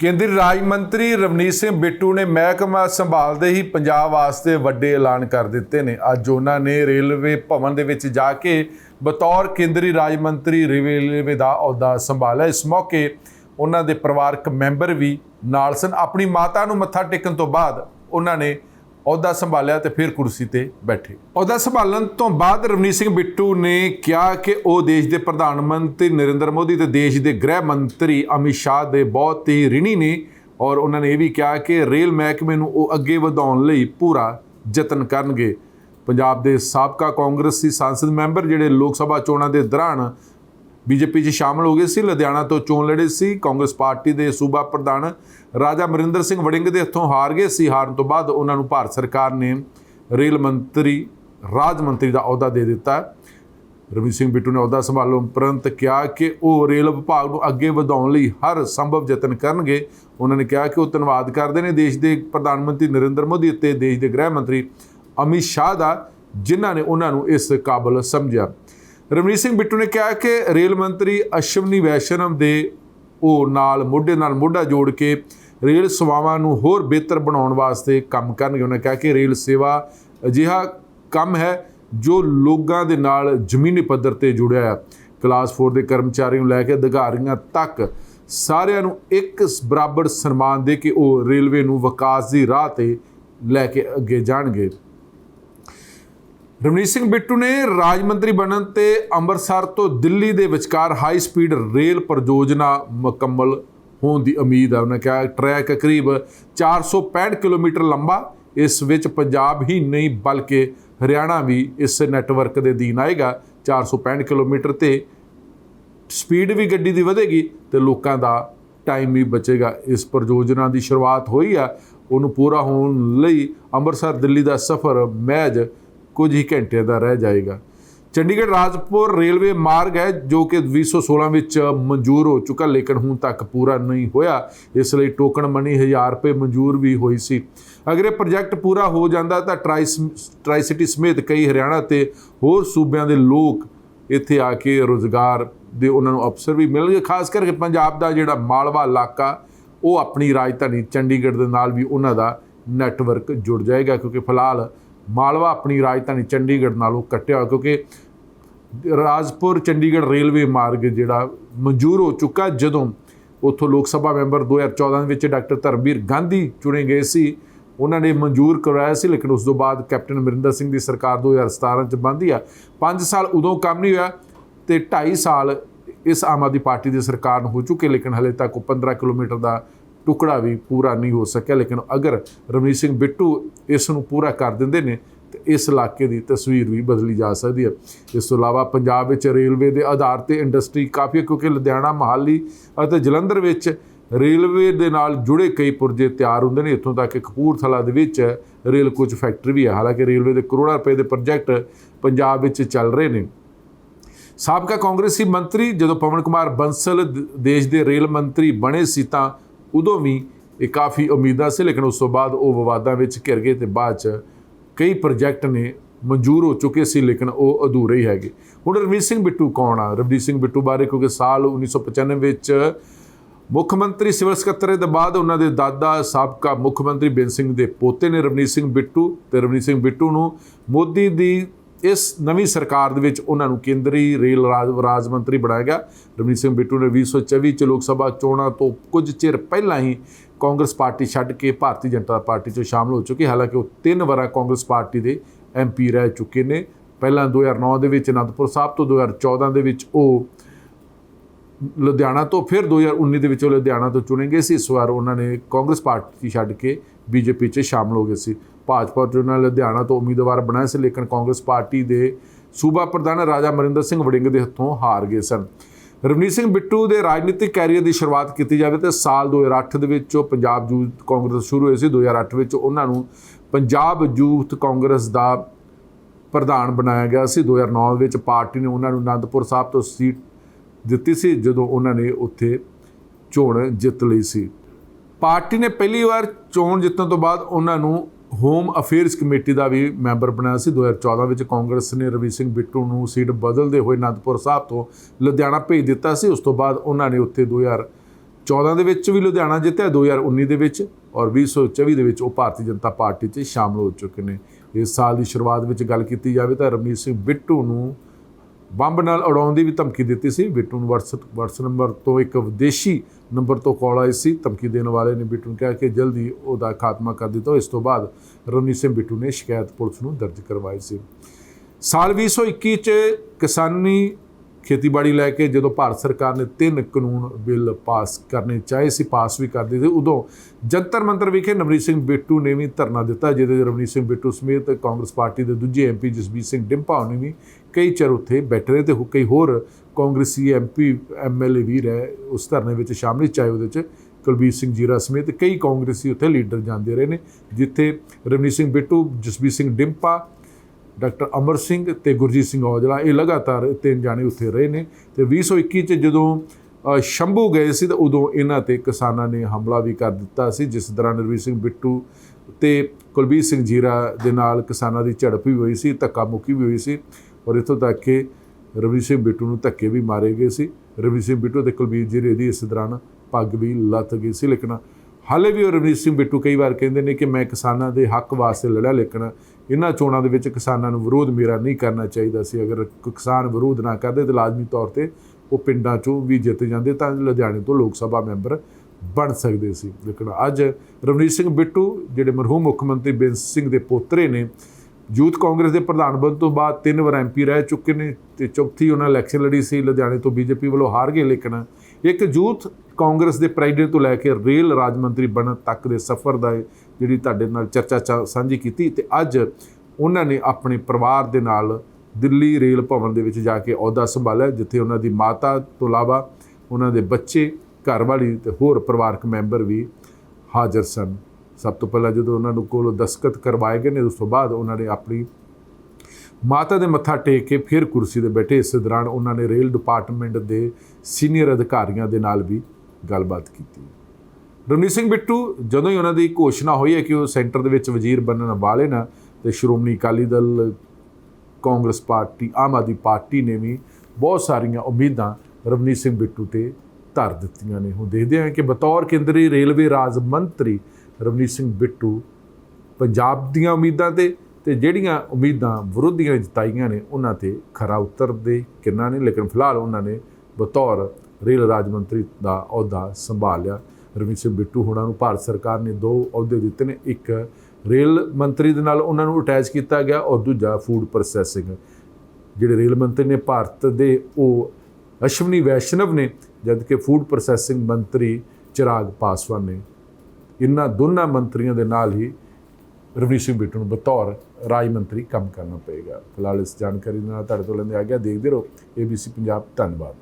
ਕੇਂਦਰੀ ਰਾਜ ਮੰਤਰੀ ਰਵਨੀਤ ਸਿੰਘ ਬਿੱਟੂ ਨੇ ਮਹਿਕਮਾ ਸੰਭਾਲਦੇ ਹੀ ਪੰਜਾਬ ਵਾਸਤੇ ਵੱਡੇ ਐਲਾਨ ਕਰ ਦਿੱਤੇ ਨੇ। ਅੱਜ ਉਹਨਾਂ ਨੇ ਰੇਲਵੇ ਭਵਨ ਦੇ ਵਿੱਚ ਜਾ ਕੇ ਬਤੌਰ ਕੇਂਦਰੀ ਰਾਜ ਮੰਤਰੀ ਰੇਲਵੇ ਦਾ ਅਹੁਦਾ ਸੰਭਾਲਿਆ। ਇਸ ਮੌਕੇ ਉਹਨਾਂ ਦੇ ਪਰਿਵਾਰਕ ਮੈਂਬਰ ਵੀ ਨਾਲ ਸਨ। ਆਪਣੀ ਮਾਤਾ ਨੂੰ ਮੱਥਾ ਟੇਕਣ ਤੋਂ ਬਾਅਦ ਉਹਨਾਂ ਨੇ ਅਹੁਦਾ ਸੰਭਾਲਿਆ ਤੇ ਫਿਰ ਕੁਰਸੀ ਤੇ ਬੈਠੇ। ਅਹੁਦਾ ਸੰਭਾਲਣ ਤੋਂ ਬਾਅਦ ਰਵਨੀਤ ਸਿੰਘ ਬਿੱਟੂ ਨੇ ਕਿਹਾ ਕਿ ਉਹ ਦੇਸ਼ ਦੇ ਪ੍ਰਧਾਨ ਮੰਤਰੀ ਨਰਿੰਦਰ ਮੋਦੀ ਤੇ ਦੇਸ਼ ਦੇ ਗ੍ਰਹਿ ਮੰਤਰੀ ਅਮਿਤ ਸ਼ਾਹ ਦੇ ਬਹੁਤ ਹੀ ਰਿਣੀ ਨੇ ਔਰ ਉਹਨਾਂ ਨੇ ਇਹ ਵੀ ਕਿਹਾ ਕਿ ਰੇਲ ਮਹਿਕਮੇ ਨੂੰ ਉਹ ਅੱਗੇ ਵਧਾਉਣ ਲਈ ਪੂਰਾ ਯਤਨ ਕਰਨਗੇ। ਪੰਜਾਬ ਦੇ ਸਾਬਕਾ ਕਾਂਗਰਸੀ ਸੰਸਦ ਮੈਂਬਰ ਜਿਹੜੇ ਲੋਕ ਸਭਾ ਚੋਣਾਂ ਦੇ ਦੌਰਾਨ ਬੀਜੇਪੀ 'ਚ ਸ਼ਾਮਲ ਹੋ ਗਏ ਸੀ, ਲੁਧਿਆਣਾ ਤੋਂ ਚੋਣ ਲੜੇ ਸੀ, ਕਾਂਗਰਸ ਪਾਰਟੀ ਦੇ ਸੂਬਾ ਪ੍ਰਧਾਨ ਰਾਜਾ ਮਰਿੰਦਰ ਸਿੰਘ ਵੜਿੰਗ ਦੇ ਹੱਥੋਂ ਹਾਰ ਗਏ ਸੀ, ਹਾਰਨ ਤੋਂ ਬਾਅਦ ਉਹਨਾਂ ਨੂੰ ਭਾਰਤ ਸਰਕਾਰ ਨੇ ਰੇਲ ਮੰਤਰੀ, ਰਾਜ ਮੰਤਰੀ ਦਾ ਅਹੁਦਾ ਦੇ ਦਿੱਤਾ। ਰਵੀ ਸਿੰਘ ਬਿੱਟੂ ਨੇ ਅਹੁਦਾ ਸੰਭਾਲਣ ਉਪਰੰਤ ਕਿਹਾ ਕਿ ਉਹ ਰੇਲ ਵਿਭਾਗ ਨੂੰ ਅੱਗੇ ਵਧਾਉਣ ਲਈ ਹਰ ਸੰਭਵ ਯਤਨ ਕਰਨਗੇ। ਉਹਨਾਂ ਨੇ ਕਿਹਾ ਕਿ ਉਹ ਧੰਨਵਾਦ ਕਰਦੇ ਨੇ ਦੇਸ਼ ਦੇ ਪ੍ਰਧਾਨ ਮੰਤਰੀ ਨਰਿੰਦਰ ਮੋਦੀ ਅਤੇ ਦੇਸ਼ ਦੇ ਗ੍ਰਹਿ ਮੰਤਰੀ ਅਮਿਤ ਸ਼ਾਹ ਦਾ, ਜਿਨ੍ਹਾਂ ਨੇ ਉਹਨਾਂ ਨੂੰ ਇਸ ਕਾਬਲ ਸਮਝਿਆ। ਰਵਨੀਤ ਸਿੰਘ ਬਿੱਟੂ ਨੇ ਕਿਹਾ ਕਿ ਰੇਲ ਮੰਤਰੀ ਅਸ਼ਵਨੀ ਵੈਸ਼ਨਮ ਦੇ ਉਹ ਨਾਲ ਮੋਢੇ ਨਾਲ ਮੋਢਾ ਜੋੜ ਕੇ ਰੇਲ ਸੇਵਾਵਾਂ ਨੂੰ ਹੋਰ ਬਿਹਤਰ ਬਣਾਉਣ ਵਾਸਤੇ ਕੰਮ ਕਰਨਗੇ। ਉਹਨਾਂ ਕਿਹਾ ਕਿ ਰੇਲ ਸੇਵਾ ਅਜਿਹਾ ਕੰਮ ਹੈ ਜੋ ਲੋਕਾਂ ਦੇ ਨਾਲ ਜ਼ਮੀਨੀ ਪੱਧਰ ਤੇ ਜੁੜਿਆ ਹੈ ਕਲਾਸ 4 ਦੇ ਕਰਮਚਾਰੀ ਨੂੰ ਲੈ ਕੇ ਅਧਿਕਾਰੀਆਂ ਤੱਕ ਸਾਰਿਆਂ ਨੂੰ ਇੱਕ ਬਰਾਬਰ ਸਨਮਾਨ ਦੇ ਕੇ ਉਹ ਰੇਲਵੇ ਨੂੰ ਵਿਕਾਸ ਦੀ ਰਾਹ ਤੇ ਲੈ ਕੇ ਅੱਗੇ ਜਾਣਗੇ। ਰਵਨੀਤ ਸਿੰਘ ਬਿੱਟੂ ਨੇ ਰਾਜ ਮੰਤਰੀ ਬਣਨ ਤੇ ਅੰਮ੍ਰਿਤਸਰ ਤੋਂ ਦਿੱਲੀ ਦੇ ਵਿਚਕਾਰ ਹਾਈ ਸਪੀਡ ਰੇਲ ਪਰਿਯੋਜਨਾ ਮੁਕੰਮਲ ਹੋਣ ਦੀ ਉਮੀਦ ਹੈ। ਉਹਨਾਂ ਕਿਹਾ ਟਰੈਕ ਕਰੀਬ 465 ਕਿਲੋਮੀਟਰ ਲੰਬਾ, ਇਸ ਵਿੱਚ ਪੰਜਾਬ ਹੀ ਨਹੀਂ, ਬਲਕਿ ਹਰਿਆਣਾ ਵੀ ਇਸ ਨੈਟਵਰਕ ਦੇ ਅਧੀਨ ਆਏਗਾ। 465 ਕਿਲੋਮੀਟਰ ਤੇ ਸਪੀਡ ਵੀ ਗੱਡੀ ਦੀ ਵਧੇਗੀ ਤੇ ਲੋਕਾਂ ਦਾ ਟਾਈਮ ਵੀ ਬਚੇਗਾ। ਇਸ ਪਰਿਯੋਜਨਾ ਦੀ ਸ਼ੁਰੂਆਤ ਹੋਈ ਆ। ਉਹਨੂੰ ਪੂਰਾ ਹੋਣ ਲਈ ਅੰਮ੍ਰਿਤਸਰ ਦਿੱਲੀ ਦਾ ਸਫ਼ਰ ਮਹਿਜ ਕੁਝ ਹੀ ਘੰਟਿਆਂ ਦਾ ਰਹਿ ਜਾਏਗਾ। ਚੰਡੀਗੜ੍ਹ ਰਾਜਪੁਰ ਰੇਲਵੇ ਮਾਰਗ ਹੈ, ਜੋ ਕਿ 2016 ਵਿੱਚ ਮਨਜ਼ੂਰ ਹੋ ਚੁੱਕਾ, ਲੇਕਿਨ ਹੁਣ ਤੱਕ ਪੂਰਾ ਨਹੀਂ ਹੋਇਆ। ਇਸ ਲਈ ਟੋਕਨ ਮਨੀ 1000 ਰੁਪਏ ਮਨਜ਼ੂਰ ਵੀ ਹੋਈ ਸੀ। ਅਗਰ ਇਹ ਪ੍ਰੋਜੈਕਟ ਪੂਰਾ ਹੋ ਜਾਂਦਾ ਤਾਂ ਟਰਾਈ ਟਰਾਈ ਸਿਟੀ ਸਮੇਤ ਕਈ ਹਰਿਆਣਾ ਤੇ ਹੋਰ ਸੂਬਿਆਂ ਦੇ ਲੋਕ ਇੱਥੇ ਆ ਕੇ ਰੋਜ਼ਗਾਰ ਦੇ ਉਹਨਾਂ ਨੂੰ ਅਵਸਰ ਵੀ ਮਿਲਣਗੇ। ਖਾਸ ਕਰਕੇ ਪੰਜਾਬ ਦਾ ਜਿਹੜਾ ਮਾਲਵਾ ਇਲਾਕਾ, ਉਹ ਆਪਣੀ ਰਾਜਧਾਨੀ ਚੰਡੀਗੜ੍ਹ ਦੇ ਨਾਲ ਵੀ ਉਹਨਾਂ ਦਾ ਨੈਟਵਰਕ ਜੁੜ ਜਾਏਗਾ, ਕਿਉਂਕਿ ਫਿਲਹਾਲ ਮਾਲਵਾ ਆਪਣੀ ਰਾਜਧਾਨੀ ਚੰਡੀਗੜ੍ਹ ਨਾਲੋਂ ਕੱਟਿਆ ਹੋਇਆ, ਕਿਉਂਕਿ ਰਾਜਪੁਰ ਚੰਡੀਗੜ੍ਹ ਰੇਲਵੇ ਮਾਰਗ ਜਿਹੜਾ ਮਨਜ਼ੂਰ ਹੋ ਚੁੱਕਾ ਜਦੋਂ ਉੱਥੋਂ ਲੋਕ ਸਭਾ ਮੈਂਬਰ 2014 ਵਿੱਚ ਡਾਕਟਰ ਧਰਮਵੀਰ ਗਾਂਧੀ ਚੁਣੇ ਗਏ ਸੀ, ਉਹਨਾਂ ਨੇ ਮਨਜ਼ੂਰ ਕਰਵਾਇਆ ਸੀ, ਲੇਕਿਨ ਉਸ ਤੋਂ ਬਾਅਦ ਕੈਪਟਨ ਅਮਰਿੰਦਰ ਸਿੰਘ ਦੀ ਸਰਕਾਰ 2017 ਚ ਬੰਦੀ ਆ। 5 ਸਾਲ ਉਦੋਂ ਕੰਮ ਨਹੀਂ ਹੋਇਆ ਤੇ 2.5 ਸਾਲ ਇਸ ਆਮ ਆਦਮੀ ਪਾਰਟੀ ਦੀ ਸਰਕਾਰ ਨੂੰ ਹੋ ਚੁੱਕੇ, ਲੇਕਿਨ ਹਲੇ ਤੱਕ ਉਹ 15 ਕਿਲੋਮੀਟਰ ਦਾ ਟੁਕੜਾ ਵੀ ਪੂਰਾ ਨਹੀਂ ਹੋ ਸਕਿਆ, ਲੇਕਿਨ ਅਗਰ ਰਵਨੀਤ ਸਿੰਘ ਬਿੱਟੂ ਇਸ ਨੂੰ ਪੂਰਾ ਕਰ ਦਿੰਦੇ ਨੇ, ਤੇ ਇਸ ਇਲਾਕੇ ਦੀ ਤਸਵੀਰ ਵੀ ਬਦਲੀ ਜਾ ਸਕਦੀ ਹੈ। ਇਸ ਤੋਂ ਇਲਾਵਾ ਪੰਜਾਬ ਵਿੱਚ ਰੇਲਵੇ ਦੇ ਆਧਾਰ ਤੇ ਇੰਡਸਟਰੀ ਕਾਫੀ ਕਿਉਂਕਿ ਲੁਧਿਆਣਾ, ਮਹਾਲੀ ਅਤੇ ਜਲੰਧਰ ਵਿੱਚ ਰੇਲਵੇ ਦੇ ਨਾਲ ਜੁੜੇ ਕਈ ਪੁਰਜੇ ਤਿਆਰ ਹੁੰਦੇ ਨੇ। ਇੱਥੋਂ ਤੱਕ ਕਪੂਰਥਲਾ ਦੇ ਵਿੱਚ ਰੇਲ ਕੋਚ ਫੈਕਟਰੀ ਵੀ ਹੈ। ਹਾਲਾਂਕਿ ਰੇਲਵੇ ਦੇ ਕਰੋੜਾਂ ਰੁਪਏ ਦੇ ਪ੍ਰੋਜੈਕਟ ਪੰਜਾਬ ਵਿੱਚ ਚੱਲ ਰਹੇ ਨੇ। ਸਾਬਕਾ ਕਾਂਗਰਸੀ ਮੰਤਰੀ ਜਦੋਂ ਪਵਨ ਕੁਮਾਰ ਬੰਸਲ ਦੇਸ਼ ਦੇ ਰੇਲ ਮੰਤਰੀ ਬਣੇ ਸੀ ਤਾਂ ਉਦੋਂ ਵੀ ਇਹ ਕਾਫੀ ਉਮੀਦਾਂ ਸੀ, ਲੇਕਿਨ ਉਸ ਤੋਂ ਬਾਅਦ ਉਹ ਵਿਵਾਦਾਂ ਵਿੱਚ ਘਿਰ ਗਏ ਤੇ ਬਾਅਦ ਚ ਕਈ ਪ੍ਰੋਜੈਕਟ ਨੇ ਮਨਜ਼ੂਰ ਹੋ ਚੁੱਕੇ ਸੀ, ਲੇਕਿਨ ਉਹ ਅਧੂਰੇ ਹੀ ਹੈਗੇ। ਹੁਣ ਰਵਨੀਤ ਸਿੰਘ ਬਿੱਟੂ ਕੌਣ ਆ? ਰਵਨੀਤ ਸਿੰਘ ਬਿੱਟੂ ਬਾਰੇ ਕਿਉਂਕਿ ਸਾਲ 1995 ਵਿੱਚ ਮੁੱਖ ਮੰਤਰੀ ਸਿਵਲ ਸਕੱਤਰ ਦੇ ਬਾਅਦ ਉਹਨਾਂ ਦੇ ਦਾਦਾ ਸਾਬਕਾ ਮੁੱਖ ਮੰਤਰੀ ਬੇਨ ਸਿੰਘ ਦੇ ਪੋਤੇ ਨੇ ਰਵਨੀਤ ਸਿੰਘ ਬਿੱਟੂ ਤੇ ਰਵਨੀਤ ਸਿੰਘ ਬਿੱਟੂ ਨੂੰ ਮੋਦੀ ਦੀ ਇਸ ਨਵੀਂ ਸਰਕਾਰ ਦੇ ਵਿੱਚ ਉਹਨਾਂ ਨੂੰ ਕੇਂਦਰੀ ਰੇਲ ਰਾਜ ਰਾਜ ਮੰਤਰੀ ਬਣਾਇਆ ਗਿਆ। ਰਵਨੀਤ ਸਿੰਘ ਬਿੱਟੂ ਨੇ 2024 ਚ ਲੋਕ ਸਭਾ ਚੋਣਾਂ ਤੋਂ ਕੁਝ ਚਿਰ ਪਹਿਲਾਂ ਹੀ ਕਾਂਗਰਸ ਪਾਰਟੀ ਛੱਡ ਕੇ ਭਾਰਤੀ ਜਨਤਾ ਪਾਰਟੀ 'ਚ ਸ਼ਾਮਲ ਹੋ ਚੁੱਕੀ। ਹਾਲਾਂਕਿ ਉਹ ਤਿੰਨ ਵਾਰਾਂ ਕਾਂਗਰਸ ਪਾਰਟੀ ਦੇ ਐਮਪੀ ਰਹਿ ਚੁੱਕੇ ਨੇ। ਪਹਿਲਾਂ 2009 ਦੇ ਵਿੱਚ ਅਨੰਦਪੁਰ ਸਾਹਿਬ ਤੋਂ 2014 ਦੇ ਵਿੱਚ ਉਹ ਲੁਧਿਆਣਾ ਤੋਂ, ਫਿਰ 2019 ਦੇ ਵਿੱਚ ਉਹ ਲੁਧਿਆਣਾ ਤੋਂ ਚੁਣੇ ਗਏ ਸੀ। ਇਸ ਵਾਰ ਉਹਨਾਂ ਨੇ ਕਾਂਗਰਸ ਪਾਰਟੀ ਛੱਡ ਕੇ ਬੀਜੇਪੀ 'ਚ ਸ਼ਾਮਲ ਹੋ ਗਏ ਸੀ। ਭਾਜਪਾ ਤੋਂ ਉਹਨਾਂ ਨੇ ਲੁਧਿਆਣਾ ਤੋਂ ਉਮੀਦਵਾਰ ਬਣਾਏ ਸੀ, ਲੇਕਿਨ ਕਾਂਗਰਸ ਪਾਰਟੀ ਦੇ ਸੂਬਾ ਪ੍ਰਧਾਨ ਰਾਜਾ ਮਰਿੰਦਰ ਸਿੰਘ ਵੜਿੰਗ ਦੇ ਹੱਥੋਂ ਹਾਰ ਗਏ ਸਨ। ਰਵਨੀਤ ਸਿੰਘ ਬਿੱਟੂ ਦੇ ਰਾਜਨੀਤਿਕ ਕੈਰੀਅਰ ਦੀ ਸ਼ੁਰੂਆਤ ਕੀਤੀ ਜਾਵੇ ਤੇ ਸਾਲ 2008 ਦੇ ਵਿੱਚ ਉਹ ਪੰਜਾਬ ਯੂਥ ਕਾਂਗਰਸ ਸ਼ੁਰੂ ਹੋਈ ਸੀ 2008 ਵਿੱਚ ਉਹਨਾਂ ਨੂੰ ਪੰਜਾਬ ਯੂਥ ਕਾਂਗਰਸ ਦਾ ਪ੍ਰਧਾਨ ਬਣਾਇਆ ਗਿਆ ਸੀ। 2009 ਵਿੱਚ ਪਾਰਟੀ ਨੇ ਉਹਨਾਂ ਨੂੰ ਅਨੰਦਪੁਰ ਸਾਹਿਬ ਤੋਂ ਸੀਟ ਦਿੱਤੀ ਸੀ, ਜਦੋਂ ਉਹਨਾਂ ਨੇ ਉੱਥੇ ਚੋਣ ਜਿੱਤ ਲਈ ਸੀ। ਪਾਰਟੀ ਨੇ ਪਹਿਲੀ ਵਾਰ ਚੋਣ ਜਿੱਤਣ ਤੋਂ ਬਾਅਦ ਉਹਨਾਂ ਨੂੰ ਹੋਮ ਅਫੇਅਰਸ ਕਮੇਟੀ ਦਾ ਵੀ ਮੈਂਬਰ ਬਣਾਇਆ ਸੀ। 2014 ਵਿੱਚ ਕਾਂਗਰਸ ਨੇ ਰਵੀ ਸਿੰਘ ਬਿੱਟੂ ਨੂੰ ਸੀਟ ਬਦਲਦੇ ਹੋਏ ਅਨੰਦਪੁਰ ਸਾਹਿਬ ਤੋਂ ਲੁਧਿਆਣਾ ਭੇਜ ਦਿੱਤਾ ਸੀ। ਉਸ ਤੋਂ ਬਾਅਦ ਉਹਨਾਂ ਨੇ ਉੱਥੇ 14 ਦੇ ਵਿੱਚ ਵੀ ਲੁਧਿਆਣਾ ਜਿੱਤਿਆ 2019 ਦੇ ਵਿੱਚ ਔਰ 2024 ਦੇ ਵਿੱਚ ਉਹ ਭਾਰਤੀ ਜਨਤਾ ਪਾਰਟੀ 'ਚ ਸ਼ਾਮਲ ਹੋ ਚੁੱਕੇ ਨੇ। ਇਸ ਸਾਲ ਦੀ ਸ਼ੁਰੂਆਤ ਵਿੱਚ ਗੱਲ ਕੀਤੀ ਜਾਵੇ ਤਾਂ ਰਮਨੀਤ ਸਿੰਘ ਬਿੱਟੂ ਨੂੰ ਬੰਬ ਨਾਲ ਉਡਾਉਣ ਦੀ ਵੀ ਧਮਕੀ ਦਿੱਤੀ ਸੀ। ਬਿੱਟੂ ਨੂੰ WhatsApp WhatsApp ਨੰਬਰ ਤੋਂ ਇੱਕ ਵਿਦੇਸ਼ੀ ਨੰਬਰ ਤੋਂ ਕਾਲ ਆਈ ਸੀ। ਧਮਕੀ ਦੇਣ ਵਾਲੇ ਨੇ ਬਿੱਟੂ ਨੂੰ ਕਿਹਾ ਕਿ ਜਲਦੀ ਉਹਦਾ ਖਾਤਮਾ ਕਰ ਦਿੱਤਾ। ਇਸ ਤੋਂ ਬਾਅਦ ਰਮਨੀਤ ਸਿੰਘ ਬਿੱਟੂ ਨੇ ਸ਼ਿਕਾਇਤ ਪੁਲਿਸ ਨੂੰ ਦਰਜ ਕਰਵਾਈ ਸੀ। ਸਾਲ 2021 ਚ ਕਿਸਾਨੀ ਖੇਤੀਬਾੜੀ ਲੈ ਕੇ ਜਦੋਂ ਭਾਰਤ ਸਰਕਾਰ ਨੇ ਤਿੰਨ ਕਾਨੂੰਨ ਬਿੱਲ ਪਾਸ ਕਰਨੇ ਚਾਹੇ ਸੀ, ਪਾਸ ਵੀ ਕਰਦੇ ਸੀ ਉਦੋਂ ਜੰਤਰ ਮੰਤਰ ਵਿਖੇ ਨਵਨੀਤ ਸਿੰਘ ਬਿੱਟੂ ਨੇ ਵੀ ਧਰਨਾ ਦਿੱਤਾ, ਜਿਹਦੇ ਰਵਨੀਤ ਸਿੰਘ ਬਿੱਟੂ ਸਮੇਤ ਕਾਂਗਰਸ ਪਾਰਟੀ ਦੇ ਦੂਜੇ ਐਮਪੀ ਜਸਬੀਰ ਸਿੰਘ ਡਿੰਪਾ ਨੇ ਵੀ ਕਈ ਚਿਰ ਉੱਥੇ ਬੈਠੇ ਰਹੇ ਤੇ ਹੋ- ਕਈ ਹੋਰ ਕਾਂਗਰਸੀ ਐਮਪੀ ਐਮਐਲਏ ਵੀ ਰਹੇ ਉਸ ਧਰਨੇ ਵਿੱਚ ਸ਼ਾਮਲ ਚਾਹੇ ਉਹਦੇ 'ਚ ਕੁਲਬੀਰ ਸਿੰਘ ਜੀਰਾ ਸਮੇਤ ਕਈ ਕਾਂਗਰਸੀ ਉੱਥੇ ਲੀਡਰ ਜਾਂਦੇ ਰਹੇ ਨੇ, ਜਿੱਥੇ ਰਵਨੀਤ ਸਿੰਘ ਬਿੱਟੂ, ਜਸਬੀਰ ਸਿੰਘ ਡਿੰਪਾ, ਡਾਕਟਰ ਅਮਰ ਸਿੰਘ ਤੇ ਗੁਰਜੀਤ ਸਿੰਘ ਔਜਲਾ ਇਹ ਲਗਾਤਾਰ ਤਿੰਨ ਜਾਣੇ ਉੱਥੇ ਰਹੇ ਨੇ ਤੇ 2021 ਚ ਜਦੋਂ ਸ਼ੰਭੂ ਗਏ ਸੀ ਤਾਂ ਉਦੋਂ ਇਹਨਾਂ ਤੇ ਕਿਸਾਨਾਂ ਨੇ ਹਮਲਾ ਵੀ ਕਰ ਦਿੱਤਾ ਸੀ, ਜਿਸ ਦੌਰਾਨ ਰਵੀ ਸਿੰਘ ਬਿੱਟੂ ਤੇ ਕੁਲਬੀਰ ਸਿੰਘ ਜੀਰਾ ਦੇ ਨਾਲ ਕਿਸਾਨਾਂ ਦੀ ਝੜਪ ਵੀ ਹੋਈ ਸੀ, ਧੱਕਾ ਮੁੱਕੀ ਵੀ ਹੋਈ ਸੀ ਔਰ ਇੱਥੋਂ ਤੱਕ ਕਿ ਰਵੀ ਸਿੰਘ ਬਿੱਟੂ ਨੂੰ ਧੱਕੇ ਵੀ ਮਾਰੇ ਗਏ ਸੀ। ਰਵੀ ਸਿੰਘ ਬਿੱਟੂ ਤੇ ਕੁਲਬੀਰ ਜੀਰੇ ਦੀ ਇਸ ਦੌਰਾਨ ਪੱਗ ਵੀ ਲੱਤ ਗਈ ਸੀ ਲੇਕਿਨ ਹਾਲੇ ਵੀ ਉਹ ਰਵਨੀਤ ਸਿੰਘ ਬਿੱਟੂ ਕਈ ਵਾਰ ਕਹਿੰਦੇ ਨੇ ਕਿ ਮੈਂ ਕਿਸਾਨਾਂ ਦੇ ਹੱਕ ਵਾਸਤੇ ਲੜਿਆ ਲੇਕਿਨ ਇਹਨਾਂ ਚੋਣਾਂ ਦੇ ਵਿੱਚ ਕਿਸਾਨਾਂ ਨੂੰ ਵਿਰੋਧ ਮੇਰਾ ਨਹੀਂ ਕਰਨਾ ਚਾਹੀਦਾ ਸੀ। ਅਗਰ ਕਿਸਾਨ ਵਿਰੋਧ ਨਾ ਕਰਦੇ ਤਾਂ ਲਾਜ਼ਮੀ ਤੌਰ ਤੇ ਉਹ ਪਿੰਡਾਂ ਚੋਂ ਵੀ ਜਿੱਤ ਜਾਂਦੇ ਤਾਂ ਲੁਧਿਆਣੇ ਤੋਂ ਲੋਕ ਸਭਾ ਮੈਂਬਰ ਬਣ ਸਕਦੇ ਸੀ। ਲੇਕਿਨ ਅੱਜ ਰਵਨੀਤ ਸਿੰਘ ਬਿੱਟੂ, ਜਿਹੜੇ ਮਰਹੂਮ ਮੁੱਖ ਮੰਤਰੀ ਬੇਅੰਤ ਸਿੰਘ ਦੇ ਪੋਤਰੇ ਨੇ ਯੂਥ ਕਾਂਗਰਸ ਦੇ ਪ੍ਰਧਾਨ ਬਣਨ ਤੋਂ ਬਾਅਦ ਤਿੰਨ ਵਾਰ ਐਮਪੀ ਰਹਿ ਚੁੱਕੇ ਨੇ ਤੇ ਚੌਥੀ ਉਹਨਾਂ ਇਲੈਕਸ਼ਨ ਲੜੀ ਸੀ, ਲੁਧਿਆਣੇ ਤੋਂ ਬੀਜੇਪੀ ਵੱਲੋਂ ਹਾਰ ਗਏ ਲੇਕਿਨ ਇੱਕ ਯੂਥ ਕਾਂਗਰਸ ਦੇ ਪ੍ਰੈਜ਼ੀਡੈਂਟ ਤੋਂ ਲੈ ਕੇ ਰੇਲ ਰਾਜ ਮੰਤਰੀ ਬਣਨ ਤੱਕ ਦੇ ਸਫ਼ਰ ਦਾ ਜਿਹੜੀ ਤੁਹਾਡੇ ਨਾਲ ਚਰਚਾ ਚਾ- ਸਾਂਝੀ ਕੀਤੀ ਤੇ ਅੱਜ ਉਹਨਾਂ ਨੇ ਆਪਣੇ ਪਰਿਵਾਰ ਦੇ ਨਾਲ ਦਿੱਲੀ ਰੇਲ ਭਵਨ ਦੇ ਵਿੱਚ ਜਾ ਕੇ ਅਹੁਦਾ ਸੰਭਾਲਿਆ, ਜਿੱਥੇ ਉਹਨਾਂ ਦੀ ਮਾਤਾ ਤੋਂ ਇਲਾਵਾ ਉਹਨਾਂ ਦੇ ਬੱਚੇ, ਘਰਵਾਲੀ ਤੇ ਹੋਰ ਪਰਿਵਾਰਕ ਮੈਂਬਰ ਵੀ ਹਾਜ਼ਰ ਸਨ। ਸਭ ਤੋਂ ਪਹਿਲਾਂ ਜਦੋਂ ਉਹਨਾਂ ਨੂੰ ਕੋਲੋਂ ਦਸਤਖਤ ਕਰਵਾਏ ਗਏ ਨੇ, ਉਸ ਤੋਂ ਬਾਅਦ ਉਹਨਾਂ ਨੇ ਆਪਣੀ ਮਾਤਾ ਦੇ ਮੱਥਾ ਟੇਕ ਕੇ ਫਿਰ ਕੁਰਸੀ ਤੇ ਬੈਠੇ। ਇਸ ਦੌਰਾਨ ਉਹਨਾਂ ਨੇ ਰੇਲ ਡਿਪਾਰਟਮੈਂਟ ਦੇ ਸੀਨੀਅਰ ਅਧਿਕਾਰੀਆਂ ਦੇ ਨਾਲ ਵੀ ਗੱਲਬਾਤ ਕੀਤੀ। ਰਣਜੀਤ ਸਿੰਘ ਬਿੱਟੂ, ਜਦੋਂ ਹੀ ਉਹਨਾਂ ਦੀ ਘੋਸ਼ਣਾ ਹੋਈ ਹੈ ਕਿ ਉਹ ਸੈਂਟਰ ਦੇ ਵਿੱਚ ਵਜ਼ੀਰ ਬਣਨ ਵਾਲੇ ਨਾ, ਤੇ ਸ਼੍ਰੋਮਣੀ ਅਕਾਲੀ ਦਲ, ਕਾਂਗਰਸ ਪਾਰਟੀ, ਆਮ ਆਦਮੀ ਪਾਰਟੀ ਨੇ ਵੀ ਬਹੁਤ ਸਾਰੀਆਂ ਉਮੀਦਾਂ ਰਵਨੀਤ ਸਿੰਘ ਬਿੱਟੂ ਤੇ ਧਰ ਦਿੱਤੀਆਂ ਨੇ। ਹੁਣ ਦੇਖਦੇ ਹਾਂ ਕਿ ਬਤੌਰ ਕੇਂਦਰੀ ਰੇਲਵੇ ਰਾਜ ਮੰਤਰੀ ਰਵਨੀਤ ਸਿੰਘ ਬਿੱਟੂ ਪੰਜਾਬ ਦੀਆਂ ਉਮੀਦਾਂ ਤੇ ਤੇ ਜਿਹੜੀਆਂ ਉਮੀਦਾਂ ਵਿਰੋਧੀਆਂ ਨੇ ਜਤਾਈਆਂ ਨੇ, ਉਹਨਾਂ ਤੇ ਖਰਾ ਉਤਰਦੇ ਕਿੰਨਾ ਨੇ? ਲੇਕਿਨ ਫਿਲਹਾਲ ਉਹਨਾਂ ਨੇ ਬਤੌਰ ਰੇਲ ਰਾਜ ਮੰਤਰੀ ਦਾ ਅਹੁਦਾ ਸੰਭਾਲਿਆ। ਰਵਨੀਤ ਸਿੰਘ ਬਿੱਟੂ ਹੋਣਾ ਨੂੰ ਭਾਰਤ ਸਰਕਾਰ ਨੇ ਦੋ ਅਹੁਦੇ ਦਿੱਤੇ ਨੇ, ਇੱਕ ਰੇਲ ਮੰਤਰੀ ਦੇ ਨਾਲ ਉਹਨਾਂ ਨੂੰ ਅਟੈਚ ਕੀਤਾ ਗਿਆ ਔਰ ਦੂਜਾ ਫੂਡ ਪ੍ਰੋਸੈਸਿੰਗ। ਜਿਹੜੇ ਰੇਲ ਮੰਤਰੀ ਨੇ, ਭਾਰਤ ਦੇ ਉਹ ਅਸ਼ਵਨੀ ਵੈਸ਼ਨਵ ਨੇ, ਜਦਕਿ ਫੂਡ ਪ੍ਰੋਸੈਸਿੰਗ ਮੰਤਰੀ ਚਿਰਾਗ ਪਾਸਵਾਨ ਨੇ। ਇਹਨਾਂ ਦੋਨਾਂ ਮੰਤਰੀਆਂ ਦੇ ਨਾਲ ਹੀ ਰਵਨੀਤ ਸਿੰਘ ਬਿੱਟੂ ਨੂੰ ਬਤੌਰ ਰਾਜ ਮੰਤਰੀ ਕੰਮ ਕਰਨਾ ਪਏਗਾ। ਫਿਲਹਾਲ ਇਸ ਜਾਣਕਾਰੀ ਦੇ ਨਾਲ ਤੁਹਾਡੇ ਤੋਂ ਲੈਂਦੇ ਆ ਗਿਆ। ਦੇਖਦੇ ਰਹੋ ABC ਪੰਜਾਬ ਧੰਨਵਾਦ।